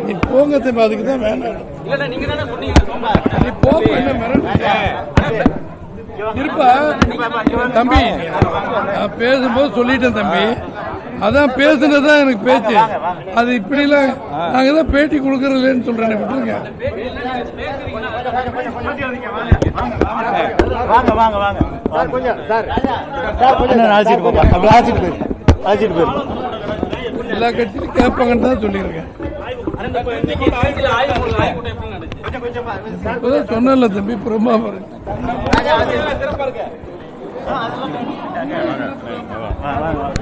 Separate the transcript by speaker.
Speaker 1: நீ போங்க தம்பி அதுக்கு தான் வேணாம். நீ போங்க என்ன? இருப்பா. தம்பி நான் பேசும்போது சொல்லிட்டேன் தம்பி. அதான் பேசுனதுதான் எனக்கு பேச்சு. அது இப்படிலாம் நாங்க தான் பேட்டி கொடுக்கறதுலன்னு சொல்றேன் விட்டுருங்க.
Speaker 2: வாங்க வாங்க வாங்க.
Speaker 1: எல்லா கட்சியிலும் கேட்பாங்கன்னு தான் சொல்லியிருக்கேன். சொன்னல தம்பி பிரம்மாபுரம்
Speaker 2: வாங்க வாங்க